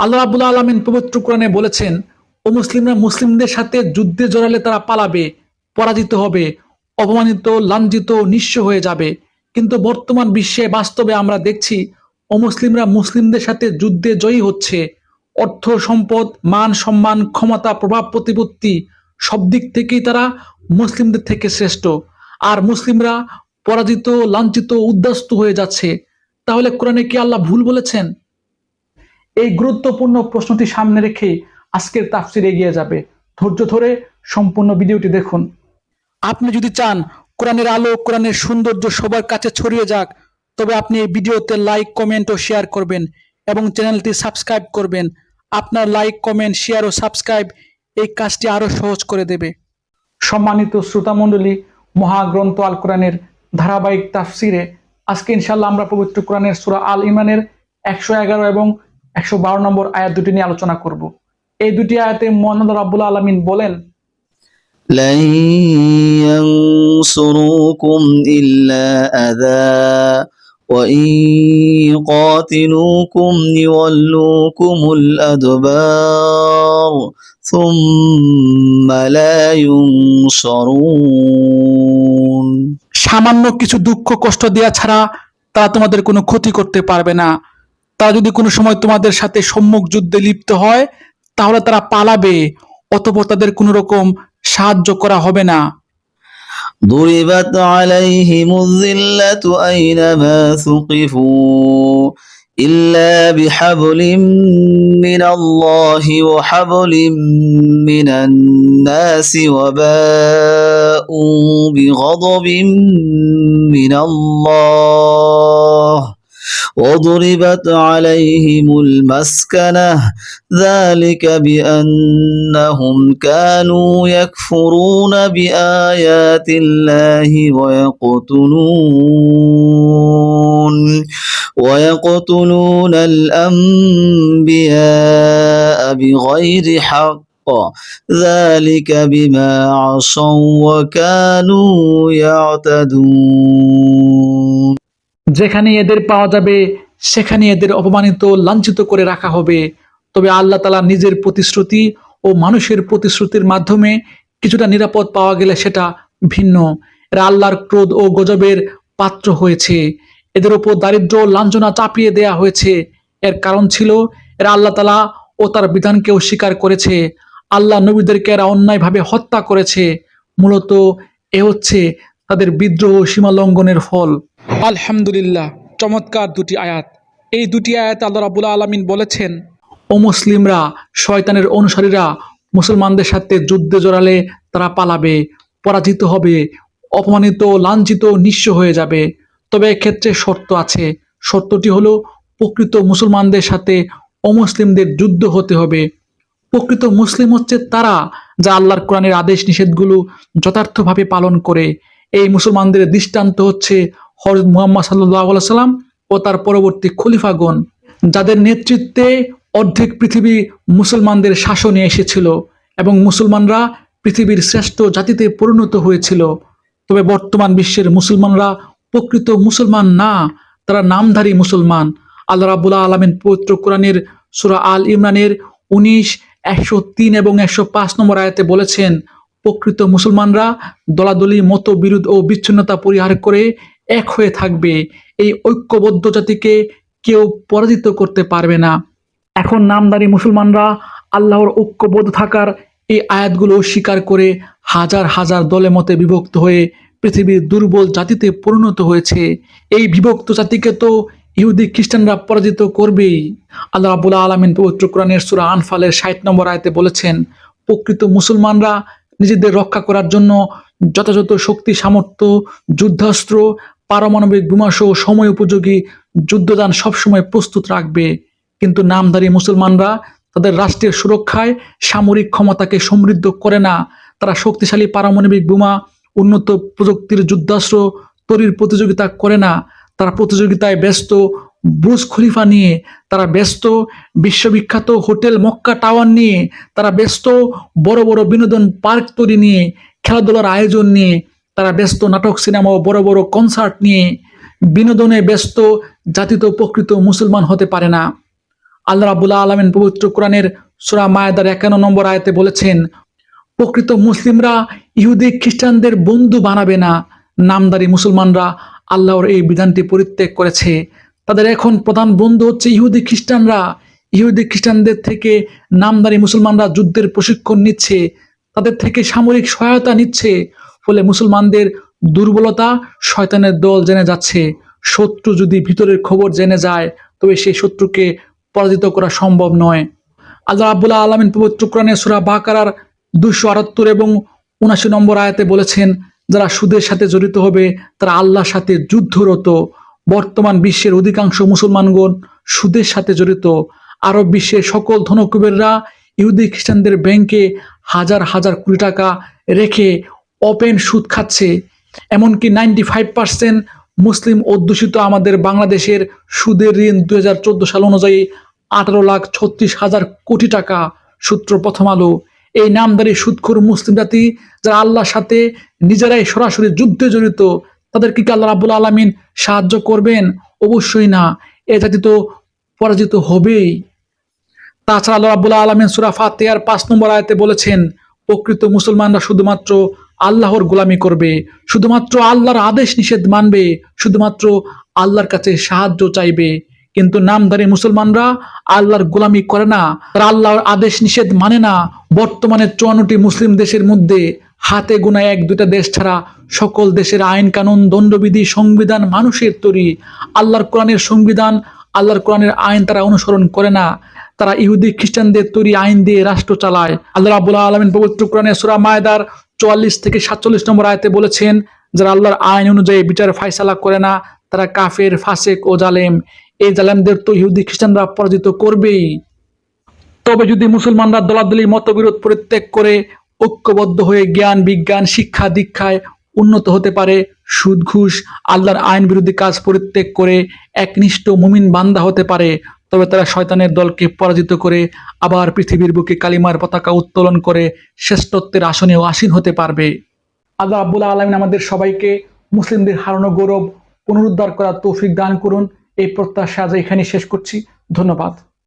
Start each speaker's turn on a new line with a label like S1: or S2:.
S1: আল্লাহ রাবুল আলমিন পবিত্র কোরআনে বলেছেন, ও মুসলিমরা মুসলিমদের সাথে যুদ্ধে জড়ালে তারা পালাবে, পরাজিত হবে, অপমানিত, লাঞ্ছিত, নিঃস্ব হয়ে যাবে। কিন্তু বর্তমান বিশ্বে বাস্তবে আমরা দেখছি অমুসলিমরা মুসলিমদের সাথে যুদ্ধে জয়ী হচ্ছে। অর্থ সম্পদ, মান সম্মান, ক্ষমতা, প্রভাব, প্রতিপত্তি, সব দিক থেকেই তারা মুসলিমদের থেকে শ্রেষ্ঠ। আর মুসলিমরা পরাজিত, লাঞ্ছিত, উদ্বাস্ত হয়ে যাচ্ছে। তাহলে কোরআনে কি আল্লাহ ভুল বলেছেন? এই গুরুত্বপূর্ণ প্রশ্নটি সামনে রেখে আজকের তাফসির এগিয়ে যাবে। ধৈর্য ধরে সম্পূর্ণ ভিডিওটি দেখুন। আপনি যদি চান কোরআনের আলো, কোরআনের সৌন্দর্য সবার কাছে ছড়িয়ে যাক, তবে আপনি এই ভিডিওতে লাইক, কমেন্ট ও শেয়ার করবেন এবং চ্যানেলটি সাবস্ক্রাইব করবেন। আপনার লাইক, কমেন্ট, শেয়ার ও সাবস্ক্রাইব এই কাজটি আরও সহজ করে দেবে। সম্মানিত শ্রোতামণ্ডলী, মহাগ্রন্থ আল কোরআনের ধারাবাহিক তাফসিরে আজকে ইনশাল্লাহ আমরা পবিত্র কোরআনের সুরা আল ইমানের একশো এগারো এবং একশো বারো নম্বর আয়াত দুটি নিয়ে আলোচনা করব এই দুটি আয়াতে মোহাম্মদ রাব্বুল আলমিন বলেন
S2: لن ينصروكم إلا أذى وإن يقاتلوكم يولوكم الأدبار ثم لا ينصرون
S1: সামান্য কিছু দুঃখ কষ্ট দেওয়া ছাড়া তারা তোমাদের কোনো ক্ষতি করতে পারবে না তারা যদি কোনো সময় তোমাদের সাথে সম্মুখ যুদ্ধে লিপ্ত হয় তাহলে তারা পালাবে অতপর তাদের কোনো রকম সাহায্য করা হবে না
S2: ضربت عليهم الذلة أينما ثقفوا إلا بحبل من الله وحبل من الناس وباءوا بغضب من الله وضربت عليهم المسكنة. ذلك بأنهم كانوا يكفرون بآيات الله ويقتلون ويقتلون الأنبياء بغير حق. ذلك بما عصوا وكانوا يعتدون.
S1: যেখানে এদের পাওয়া যাবে, সেখানে এদের অপমানিত, লাঞ্ছিত করে রাখা হবে। তবে আল্লাহ তালা নিজের প্রতিশ্রুতি ও মানুষের প্রতিশ্রুতির মাধ্যমে কিছুটা নিরাপদ পাওয়া গেলে সেটা ভিন্ন। এরা আল্লাহর ক্রোধ ও গজবের পাত্র হয়েছে। এদের ওপর দারিদ্র লাঞ্ছনা চাপিয়ে দেয়া হয়েছে। এর কারণ ছিল, এরা আল্লাহ তালা ও তার বিধানকে অস্বীকার করেছে। আল্লাহ নবীদেরকে এরা অন্যায়ভাবে হত্যা করেছে। মূলত এ হচ্ছে তাদের বিদ্রোহ ও সীমা ফল। আলহামদুলিল্লাহ, চমৎকার দুটি আয়াত। এই দুটি আয়াত আল্লাহ রাবুল আলমিন বলেছেন, ও মুসলিমরা, শয়তানের অনুসারীরা মুসলমানদের সাথে যুদ্ধে জড়ালে তারা পালাবে, পরাজিত হবে, অপমানিত, লাঞ্ছিত, নিঃস্ব হয়ে যাবে। তবে এক্ষেত্রে শর্ত আছে। শর্তটি হলো, প্রকৃত মুসলমানদের সাথে অমুসলিমদের যুদ্ধ হতে হবে। প্রকৃত মুসলিম হচ্ছে তারা যা আল্লাহর কোরআনের আদেশ নিষেধগুলো যথার্থভাবে পালন করে। এই মুসলমানদের দৃষ্টান্ত হচ্ছে হরজ মুহাম্মদ সাল্লাহ সাল্লাম ও তার পরবর্তী খলিফাগণ, যাদের নেতৃত্বে অর্ধেক পৃথিবী মুসলমানদের শাসনে এসেছিল এবং মুসলমানরা পৃথিবীর শ্রেষ্ঠ জাতিতে পরিণত হয়েছিল, তবে বর্তমান বিশ্বের মুসলমানরা প্রকৃত মুসলমান না, তারা নামধারী মুসলমান। আল্লাহ রাবুল্লাহ আলমিন পবিত্র কোরআনের সুরা আল ইমরানের উনিশ, একশো তিন এবং একশো পাঁচ নম্বর আয়াতে বলেছেন, প্রকৃত মুসলমানরা দলাদলি মত বিরোধ ও বিচ্ছিন্নতা পরিহার করে এক হয়ে থাকবে। এই ঐক্যবদ্ধ জাতিকে কেউ পরাজিত করতে পারবে না। এখন নামদারি মুসলমানরা আল্লাহর ঐক্যবদ্ধ থাকার এই আয়াতগুলো স্বীকার করে হাজার হাজার দলে মতে বিভক্ত হয়ে পৃথিবীর দুর্বল জাতিতে পরিণত হয়েছে। এই বিভক্ত জাতিকে তো ইহুদি খ্রিস্টানরা পরাজিত করবেই। আল্লাহ রাবুল আলমিন পবিত্র কোরআনের সুরা আনফালের ষাট নম্বর আয়তে বলেছেন, প্রকৃত মুসলমানরা নিজেদের রক্ষা করার জন্য যথাযথ শক্তি, সামর্থ্য, যুদ্ধাস্ত্র পারমাণবিক বোমাসহ সময় উপযোগী যুদ্ধদান সবসময় প্রস্তুত রাখবে। কিন্তু নামধারী মুসলমানরা তাদের রাষ্ট্রের সুরক্ষায় সামরিক ক্ষমতাকে সমৃদ্ধ করে না। তারা শক্তিশালী পারমাণবিক বোমা, উন্নত প্রযুক্তির যুদ্ধাস্ত্র, তৈরির প্রতিযোগিতা করে না। তারা প্রতিযোগিতায় ব্যস্ত, ব্রুজ খলিফা নিয়ে, তারা ব্যস্ত, বিশ্ববিখ্যাত হোটেল মক্কা টাওয়ার নিয়ে, তারা ব্যস্ত, বড় বড় বিনোদন পার্ক তৈরি নিয়ে, খেলাধুলার আয়োজন নিয়ে তারা ব্যস্ত নাটক, সিনেমা ও বড় বড় কনসার্ট নিয়ে বিনোদনে ব্যস্ত জাতি তো প্রকৃত মুসলমান হতে পারে না। আল্লাহ রাবুল্লাহ আলমিন পবিত্র কোরআনের সুরা মায়াদার একান্ন নম্বর আয়তে বলেছেন, প্রকৃত মুসলিমরা ইহুদি খ্রিস্টানদের বন্ধু বানাবে না। নামদারি মুসলমানরা আল্লাহর এই বিধানটি পরিত্যাগ করেছে। তাদের এখন প্রধান বন্ধু হচ্ছে ইহুদি খ্রিস্টানরা। ইহুদি খ্রিস্টানদের থেকে নামদারি মুসলমানরা যুদ্ধের প্রশিক্ষণ নিচ্ছে, তাদের থেকে সামরিক সহায়তা নিচ্ছে ফলে মুসলমানদের দুর্বলতা শয়তানের দল জেনে যাচ্ছে। শত্রু যদি ভিতরের খবর জেনে যায়, তবে সেই শত্রুকে পরাজিত করা সম্ভব নয়। আল্লাহ আব্বুল্লাহ আলমিন পবিত্র কোরআনে সুরা বাকারার দুশো আটাত্তর এবং উনাশি নম্বর আয়াতে বলেছেন, যারা সুদের সাথে জড়িত হবে, তারা আল্লাহর সাথে যুদ্ধরত। বর্তমান বিশ্বের অধিকাংশ মুসলমানগণ সুদের সাথে জড়িত। আরব বিশ্বের সকল ধনকুবেররা ইহুদি খ্রিস্টানদের ব্যাংকে হাজার হাজার কোটি টাকা রেখে ওপেন সুদ খাচ্ছে, এমনকি নাইনটি ফাইভ পার্সেন্ট মুসলিম অধ্যুষিত আমাদের বাংলাদেশের সুদের ঋণ দু হাজার চোদ্দ সাল অনুযায়ী আঠারো লাখ ছত্রিশ হাজার কোটি টাকা। সূত্র প্রথম আলো, এই নামদারি সুদখোর মুসলিম জাতি যারা আল্লাহর সাথে নিজেরাই সরাসরি যুদ্ধে জড়িত, তাদের কি আল্লাহ রাবুল আলমিন সাহায্য করবেন? অবশ্যই না, এ জাতি তো পরাজিত হবেই। তাছাড়া আল্লাহ রাবুল্লাহ আলমিন সুরা ফাতেহার পাঁচ নম্বর আয়তে বলেছেন, প্রকৃত মুসলমানরা শুধুমাত্র আল্লাহর গোলামি করবে, শুধুমাত্র আল্লাহর আদেশ নিষেধ মানবে, শুধুমাত্র আল্লাহর কাছে সাহায্য চাইবে। কিন্তু নামধারী মুসলমানরা আল্লাহর গোলামি করে না, তারা আল্লাহর আদেশ নিষেধ মানে না। বর্তমানে চুয়ান্নটি মুসলিম দেশের মধ্যে হাতে গোনা এক দুটা দেশ ছাড়া সকল দেশের আইন কানুন, দণ্ডবিধি, সংবিধান মানুষের তৈরি। আল্লাহর কোরআনের সংবিধান, আল্লাহর কোরআনের আইন তারা অনুসরণ করে না। তারা ইহুদি, খ্রিস্টানদের তৈরি আইন দিয়ে রাষ্ট্র চালায়। আল্লাহ রাবুল্লাহ আলমিন পবিত্র কোরআনে সুরা মায়দার চুয়াল্লিশ থেকে সাতচল্লিশ নম্বর আয়তে বলেছেন, যারা আল্লাহর আইন অনুযায়ী বিচার ফাইসালা করে না, তারা কাফের, ফাসেক ও জালেম। এই জালেমদের তো ইহুদি খ্রিস্টানরা পরাজিত করবেই। তবে যদি মুসলমানরা দলাদলি মতবিরোধ পরিত্যাগ করে, ঐক্যবদ্ধ হয়ে জ্ঞান, বিজ্ঞান, শিক্ষা, দীক্ষায় উন্নত হতে পারে, সুদ, ঘুষ, আল্লাহর আইন বিরোধী কাজ পরিত্যাগ করে একনিষ্ঠ মুমিন বান্দা হতে পারে। তবে তারা শয়তানের দলকে পরাজিত করে আবার পৃথিবীর বুকে কালিমার পতাকা উত্তোলন করে শ্রেষ্ঠত্বের আসনেও আসীন হতে পারবে। আল্লাহ আব্বুল আলমিন আমাদের সবাইকে মুসলিমদের হারানো গৌরব, পুনরুদ্ধার করার তৌফিক দান করুন। এই প্রত্যাশা আজ এখানে শেষ করছি। ধন্যবাদ।